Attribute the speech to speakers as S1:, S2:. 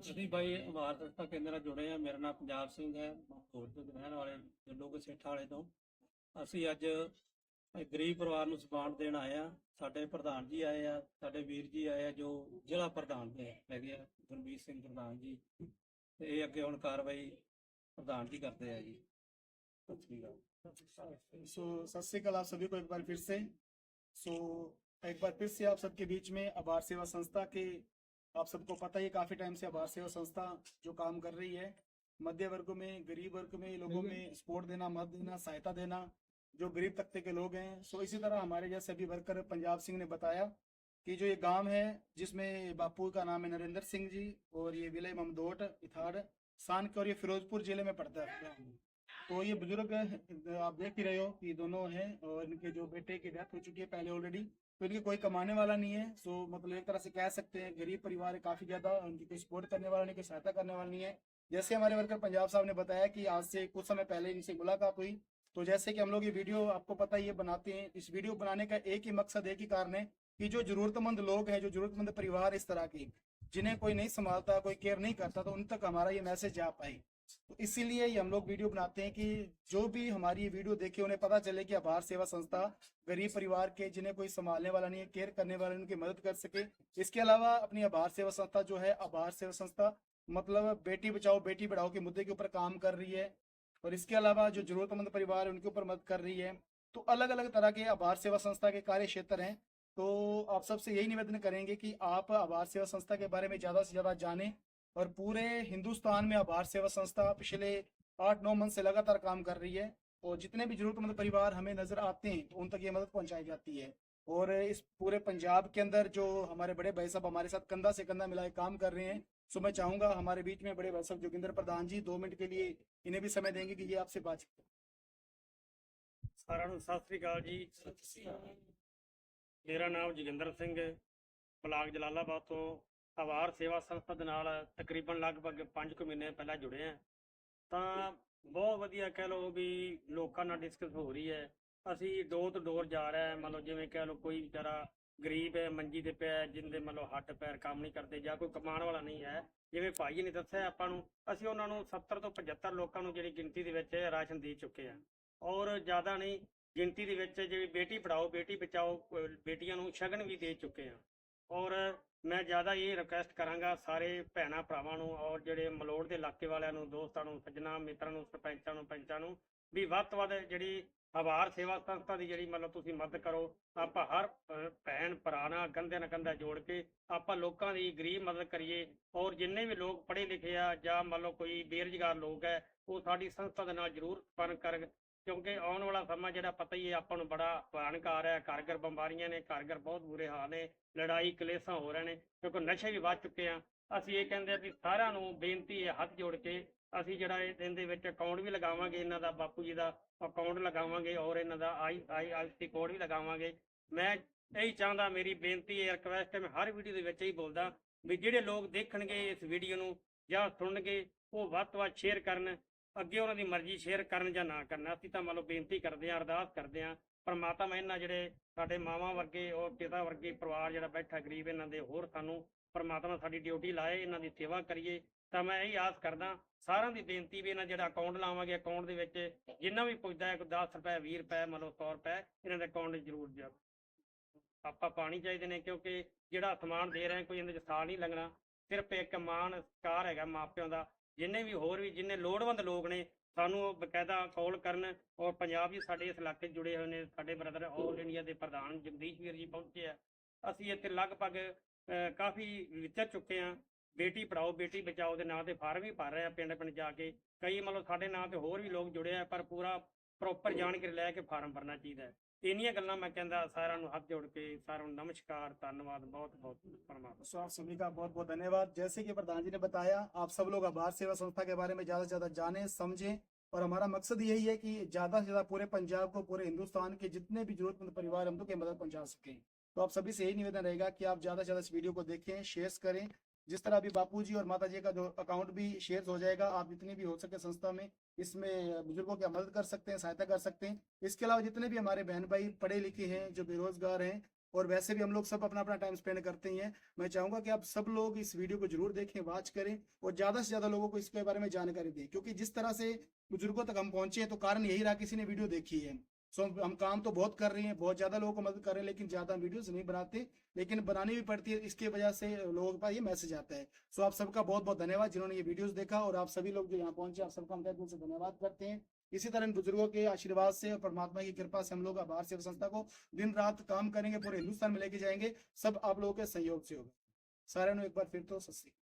S1: ਅਸੀਂ ਬਾਈ ਇਮਾਰਤ ਸੰਸਥਾ ਕੇਂਦਰ ਨਾਲ ਜੁੜੇ ਆ ਮੇਰਾ ਨਾਮ ਪੰਜਾਬ ਸਿੰਘ ਹੈ ਮਹੂਰ ਤੋਂ ਰਹਿਣ ਵਾਲੇ ਜੱਲੋ ਕੇ ਸੇਠਾ ਵਾਲੇ ਤੋਂ ਅਸੀਂ ਅੱਜ ਇੱਕ ਗਰੀਬ ਪਰਿਵਾਰ ਨੂੰ ਸਮਾਨ ਦੇਣ ਆਏ ਆ ਸਾਡੇ ਪ੍ਰਧਾਨ ਜੀ ਆਏ ਆ ਸਾਡੇ ਵੀਰ ਜੀ ਆਏ ਆ ਜੋ ਜ਼ਿਲ੍ਹਾ ਪ੍ਰਧਾਨ ਦੇ ਹੈਗੇ ਆ ਗੁਰਮੀਤ ਸਿੰਘ ਪ੍ਰਧਾਨ ਜੀ ਤੇ ਇਹ ਅੱਗੇ ਹੁਣ ਕਾਰਵਾਈ ਪ੍ਰਧਾਨ ਜੀ ਕਰਦੇ ਆ ਜੀ ਸਤਿ ਸ਼੍ਰੀ ਅਕਾਲ
S2: सो सत श्रीकाल आप सभी को एक बार फिर से सो एक बार फिर से आप सबके बीच में आभार सेवा संस्था के आप सबको पता ही काफ़ी टाइम से आभार सेवा संस्था जो काम कर रही है मध्य वर्ग में गरीब वर्ग में लोगों में सपोर्ट देना मदद देना सहायता देना जो गरीब तबके के लोग हैं। सो इसी तरह हमारे जैसे अभी वर्कर पंजाब सिंह ने बताया कि जो ये गाँव है जिसमें बापू का नाम है नरेंद्र सिंह जी और ये विलय ममदोट इथाड़ सान के और ये फिरोजपुर ज़िले में पड़ता है। तो ये बुज़ुर्ग आप देख ही रहे हो कि दोनों हैं और इनके जो बेटे की डेथ हो चुकी है पहले ऑलरेडी तो इनके कोई कमाने वाला नहीं है सो मतलब एक तरह से कह सकते हैं गरीब परिवार है काफ़ी ज़्यादा, उनकी कोई सपोर्ट करने वाला नहीं, कोई सहायता करने वाला नहीं है। जैसे हमारे वर्कर पंजाब साहब ने बताया कि आज से कुछ समय पहले इनसे मुलाकात हुई। तो जैसे कि हम लोग ये वीडियो, आपको पता ही है, बनाते हैं। इस वीडियो बनाने का एक ही मकसद, एक ही कारण है कि जो जरूरतमंद लोग हैं, जो जरूरतमंद परिवार इस तरह के जिन्हें कोई नहीं संभालता, कोई केयर नहीं करता तो उन तक हमारा ये मैसेज जा पाए। तो इसीलिए हम लोग वीडियो बनाते हैं कि जो भी हमारी वीडियो देखे, उन्हें पता चले कि आभार सेवा संस्था गरीब परिवार के, जिन्हें कोई संभालने वाला नहीं है, केयर करने वाला उनकी मदद कर सके। इसके अलावा अपनी आभार सेवा संस्था जो है, आभार सेवा संस्था मतलब बेटी बचाओ, बेटी पढ़ाओ के मुद्दे के ऊपर काम कर रही है और इसके अलावा जो जरूरतमंद परिवार है, उनके ऊपर मदद कर रही है। तो अलग अलग तरह के आभार सेवा संस्था के कार्य क्षेत्र हैं। तो आप सबसे यही निवेदन करेंगे कि आप आभार सेवा संस्था के बारे में ज़्यादा से ज़्यादा जानें और पूरे हिंदुस्तान में आभार सेवा संस्था पिछले आठ नौ मंथ से लगातार काम कर रही है और जितने भी जरूरतमंद परिवार हमें नजर आते हैं उन तक ये मदद पहुंचाई जाती है और इस पूरे पंजाब के अंदर जो हमारे बड़े भाई साहब हमारे साथ कंधा से कंधा मिलाए काम कर रहे हैं सो मैं चाहूंगा हमारे बीच में बड़े भाई साहब जोगिंदर प्रधान जी दो मिनट के लिए इन्हें भी समय देंगे कि ये आपसे बात
S3: ਸਾਰਿਆਂ ਨੂੰ ਸਤਿ ਸ੍ਰੀ ਅਕਾਲ ਜੀ ਮੇਰਾ ਨਾਮ ਜੋਗਿੰਦਰ ਸਿੰਘ ਬਲਾਕ ਜਲਾਲਾਬਾਦ ਤੋਂ ਆਵਾਰ ਸੇਵਾ ਸੰਸਥਾ ਦੇ ਨਾਲ ਤਕਰੀਬਨ ਲਗਭਗ 5 ਕੁ ਮਹੀਨੇ ਪਹਿਲਾਂ ਜੁੜੇ ਆ ਤਾਂ ਬਹੁਤ ਵਧੀਆ ਕਹਿ ਲਓ ਵੀ ਲੋਕਾਂ ਨਾਲ ਡਿਸਕਸ ਹੋ ਰਹੀ ਹੈ। ਅਸੀਂ ਡੋਰ ਤੋਂ ਡੋਰ ਜਾ ਰਹੇ ਹਾਂ। ਮੰਨ ਜਿਵੇਂ ਕਹਿ ਲਓ ਕੋਈ ਵਿਚਾਰਾ ਗਰੀਬ ਹੈ, ਮੰਜੀ ਤੇ ਪਿਆ ਜਿੰਦੇ ਮਤਲਬ ਹੱਟ ਪੈਰ ਕੰਮ ਨਹੀਂ ਕਰਦੇ ਜਾਂ ਕੋਈ ਕਮਾਉਣ ਵਾਲਾ ਨਹੀਂ ਹੈ। ਜਿਵੇਂ ਭਾਈ ਜੀ ਨੇ ਦੱਸਿਆ ਆਪਾਂ ਨੂੰ, ਅਸੀਂ ਉਹਨਾਂ ਨੂੰ 70 ਤੋਂ 75 ਲੋਕਾਂ ਨੂੰ ਜਿਹੜੀ ਗਿਣਤੀ ਦੇ ਵਿੱਚ ਰਾਸ਼ਨ ਦੇ ਚੁੱਕੇ ਆ ਔਰ ਜ਼ਿਆਦਾ ਨਹੀਂ, ਗਿਣਤੀ ਦੇ ਵਿੱਚ ਜਿਹੜੀ ਬੇਟੀ ਪੜਾਓ ਬੇਟੀ ਬਚਾਓ ਬੇਟੀਆਂ ਨੂੰ ਸ਼ਗਨ ਵੀ ਦੇ ਚੁੱਕੇ ਆ ਔਰ ਮੈਂ ਜ਼ਿਆਦਾ ਇਹ ਰਿਕੁਐਸਟ ਕਰਾਂਗਾ ਸਾਰੇ ਭੈਣਾਂ ਭਰਾਵਾਂ ਨੂੰ ਔਰ ਜਿਹੜੇ ਮਲੋੜ ਦੇ ਇਲਾਕੇ ਵਾਲਿਆਂ ਨੂੰ, ਦੋਸਤਾਂ ਨੂੰ, ਸੱਜਣਾ ਮਿੱਤਰਾਂ ਨੂੰ, ਸਰਪੰਚਾਂ ਨੂੰ, ਪੰਚਾਂ ਨੂੰ ਵੀ ਵੱਧ ਤੋਂ ਵੱਧ ਜਿਹੜੀ ਆਭਾਰ ਸੇਵਾ ਸੰਸਥਾ ਦੀ ਜਿਹੜੀ ਮਤਲਬ ਤੁਸੀਂ ਮਦਦ ਕਰੋ, ਆਪਾਂ ਹਰ ਭੈਣ ਭਰਾ ਨਾਲ ਕੰਧੇ ਨਾਲ ਕੰਧਾ ਜੋੜ ਕੇ ਆਪਾਂ ਲੋਕਾਂ ਦੀ ਗਰੀਬ ਮਦਦ ਕਰੀਏ ਔਰ ਜਿੰਨੇ ਵੀ ਲੋਕ ਪੜ੍ਹੇ ਲਿਖੇ ਆ ਜਾਂ ਮੰਨ ਲਓ ਕੋਈ ਬੇਰੁਜ਼ਗਾਰ ਲੋਕ ਹੈ, ਉਹ ਸਾਡੀ ਸੰਸਥਾ ਦੇ ਨਾਲ ਜ਼ਰੂਰ ਸੰਪਰਕ ਕਰਨ ਕਿਉਂਕਿ ਆਉਣ ਵਾਲਾ ਸਮਾਂ ਜਿਹੜਾ ਪਤਾ ਹੀ ਹੈ, ਆਪਾਂ ਨੂੰ ਬੜਾ ਭਿਆਨਕ ਆ ਰਿਹਾ ਘਰ ਘਰ ਬਿਮਾਰੀਆਂ ਨੇ, ਕਾਰਗਰ ਬਹੁਤ ਬੁਰੇ ਹਾਲ ਨੇ, ਲੜਾਈ ਕਲੇਸ਼ਾਂ ਹੋ ਰਹੇ ਨੇ, ਕਿਉਂਕਿ ਨਸ਼ੇ ਵੀ ਵੱਧ ਚੁੱਕੇ ਆ। ਅਸੀਂ ਇਹ ਕਹਿੰਦੇ ਆ ਵੀ ਸਾਰਿਆਂ ਨੂੰ ਬੇਨਤੀ ਹੈ, ਹੱਥ ਜੋੜ ਕੇ ਅਸੀਂ ਜਿਹੜਾ ਇਹ ਇਹਦੇ ਵਿੱਚ ਅਕਾਊਂਟ ਵੀ ਲਗਾਵਾਂਗੇ ਇਹਨਾਂ ਦਾ, ਬਾਪੂ ਜੀ ਦਾ ਅਕਾਊਂਟ ਲਗਾਵਾਂਗੇ ਔਰ ਇਹਨਾਂ ਦਾ ਆਈ ਆਈ ਆਈ ਕੋਡ ਵੀ ਲਗਾਵਾਂਗੇ। ਮੈਂ ਇਹੀ ਚਾਹੁੰਦਾ, ਮੇਰੀ ਬੇਨਤੀ ਹੈ ਰਿਕਵੈਸਟ ਹੈ, ਮੈਂ ਹਰ ਵੀਡੀਓ ਦੇ ਵਿੱਚ ਹੀ ਬੋਲਦਾ ਵੀ ਜਿਹੜੇ ਲੋਕ ਦੇਖਣਗੇ ਇਸ ਵੀਡੀਓ ਨੂੰ ਜਾਂ ਸੁਣਨਗੇ, ਉਹ ਵੱਧ ਤੋਂ ਵੱਧ ਸ਼ੇਅਰ ਕਰਨ। ਅੱਗੇ ਉਹਨਾਂ ਦੀ ਮਰਜ਼ੀ ਸ਼ੇਅਰ ਕਰਨ ਜਾਂ ਨਾ ਕਰਨ, ਅਸੀਂ ਤਾਂ ਮੰਨ ਲਓ ਬੇਨਤੀ ਕਰਦੇ ਹਾਂ, ਅਰਦਾਸ ਕਰਦੇ ਹਾਂ, ਪਰਮਾਤਮਾ ਇਹਨਾਂ ਜਿਹੜੇ ਸਾਡੇ ਮਾਵਾਂ ਵਰਗੇ ਔਰ ਪਿਤਾ ਵਰਗੇ ਪਰਿਵਾਰ ਜਿਹੜਾ ਬੈਠਾ ਗਰੀਬ ਇਹਨਾਂ ਦੇ, ਹੋਰ ਸਾਨੂੰ ਪਰਮਾਤਮਾ ਸਾਡੀ ਡਿਊਟੀ ਲਾਏ, ਇਹਨਾਂ ਦੀ ਸੇਵਾ ਕਰੀਏ, ਤਾਂ ਮੈਂ ਇਹ ਆਸ ਕਰਦਾ, ਸਾਰਿਆਂ ਦੀ ਬੇਨਤੀ ਵੀ ਇਹਨਾਂ ਜਿਹੜਾ ਅਕਾਊਂਟ ਲਾਵਾਂਗੇ ਅਕਾਊਂਟ ਦੇ ਵਿੱਚ ਜਿੰਨਾ ਵੀ ਪੁੱਜਦਾ ਹੈ, ਕੋਈ 10 ਰੁਪਏ 20 ਰੁਪਏ ਮਤਲਬ ਲਓ 100 ਰੁਪਏ, ਇਹਨਾਂ ਦੇ ਅਕਾਊਂਟ ਜ਼ਰੂਰ ਜਾ ਆਪਾਂ ਪਾਣੀ ਚਾਹੀਦੇ ਨੇ, ਕਿਉਂਕਿ ਜਿਹੜਾ ਸਮਾਨ ਦੇ ਰਹੇ ਕੋਈ ਇਹਦੇ 'ਚ ਸਾਲ ਨਹੀਂ ਲੱਗਣਾ ਸਿਰਫ ਇੱਕ ਮਾਣ ਸਤਿਕਾਰ ਹੈਗਾ ਮਾਪਿਆਂ ਦਾ ਜਿੰਨੇ ਵੀ ਹੋਰ ਵੀ ਜਿੰਨੇ ਲੋੜਵੰਦ ਲੋਕ ਨੇ, ਸਾਨੂੰ ਬਕਾਇਦਾ ਕਾਲ ਕਰਨ ਔਰ ਪੰਜਾਬ ਵੀ ਸਾਡੇ ਇਸ ਇਲਾਕੇ 'ਚ ਜੁੜੇ ਹੋਏ ਨੇ, ਸਾਡੇ ਬ੍ਰਦਰ ਆਲ ਇੰਡੀਆ ਦੇ ਪ੍ਰਧਾਨ ਜਗਦੀਸ਼ ਵੀਰ ਜੀ ਪਹੁੰਚੇ ਆ। ਅਸੀਂ ਇੱਥੇ ਲਗਭਗ ਕਾਫੀ ਵਿਚਰ ਚੁੱਕੇ ਆ ਬੇਟੀ ਪੜਾਓ ਬੇਟੀ ਬਚਾਓ ਦੇ ਨਾਂ ਤੇ ਫਾਰਮ ਵੀ ਭਰ ਰਹੇ ਆ ਪਿੰਡ ਪਿੰਡ ਜਾ ਕੇ। ਕਈ ਮਤਲਬ ਸਾਡੇ ਨਾਂ ਤੇ ਹੋਰ ਵੀ ਲੋਕ ਜੁੜੇ ਆ, ਪਰ ਪੂਰਾ ਪ੍ਰੋਪਰ ਜਾਣਕਾਰੀ ਲੈ ਕੇ ਫਾਰਮ ਭਰਨਾ ਚਾਹੀਦਾ ਹੈ। ਇੰਨੀਆਂ ਗੱਲਾਂ ਮੈਂ ਕਹਿੰਦਾ ਸਾਰਿਆਂ ਨੂੰ ਹੱਥ ਜੋੜ ਕੇ ਸਾਰਿਆਂ ਨੂੰ ਨਮਸਕਾਰ ਧੰਨਵਾਦ ਬਹੁਤ ਬਹੁਤ ਪਰਮਾਤਮਾ
S2: सो आप सभी का बहुत बहुत धन्यवाद जैसे कि प्रधान जी ने बताया आप सब लोग आभार सेवा संस्था के बारे में ज्यादा से ज्यादा जानें समझें और हमारा मकसद यही है कि ज्यादा से ज्यादा पूरे पंजाब को पूरे हिंदुस्तान के जितने भी जरूरतमंद परिवार हम तक ये मदद पहुंचा सकें तो आप सभी से यही निवेदन रहेगा कि आप ज्यादा से ज्यादा इस वीडियो को देखें शेयर करें जिस तरह अभी बापू जी और माता जी का जो अकाउंट भी शेयर हो जाएगा, आप जितनी भी हो सके संस्था में इसमें बुज़ुर्गों की मदद कर सकते हैं, सहायता कर सकते हैं। इसके अलावा जितने भी हमारे बहन भाई पढ़े लिखे हैं, जो बेरोजगार हैं, और वैसे भी हम लोग सब अपना अपना टाइम स्पेंड करते ही हैं मैं चाहूँगा कि आप सब लोग इस वीडियो को ज़रूर देखें वॉच करें, और ज़्यादा से ज़्यादा लोगों को इसके बारे में जानकारी दें। क्योंकि जिस तरह से बुज़ुर्गों तक हम पहुँचे हैं तो कारण यही रहा किसी ने वीडियो देखी है। सो हम हम काम तो बहुत कर रहे हैं बहुत ज़्यादा लोगों को मदद कर रहे हैं लेकिन ज़्यादा वीडियोस नहीं बनाते लेकिन बनानी भी पड़ती है इसकी वजह से लोगों के पास ये मैसेज आता है। सो so, आप सबका बहुत बहुत धन्यवाद जिन्होंने ये वीडियोस देखा और आप सभी लोग जो यहाँ पहुँचे आप सबका हम दिल से धन्यवाद करते हैं। इसी तरह इन बुज़ुर्गों के आशीर्वाद से और परमात्मा की कृपा से हम लोग आभार सेवा संस्था को दिन रात काम करेंगे पूरे हिंदुस्तान में लेके जाएँगे। सब आप लोगों के सहयोग से होगा। सारे एक बार फिर तो सत श्री अकाल।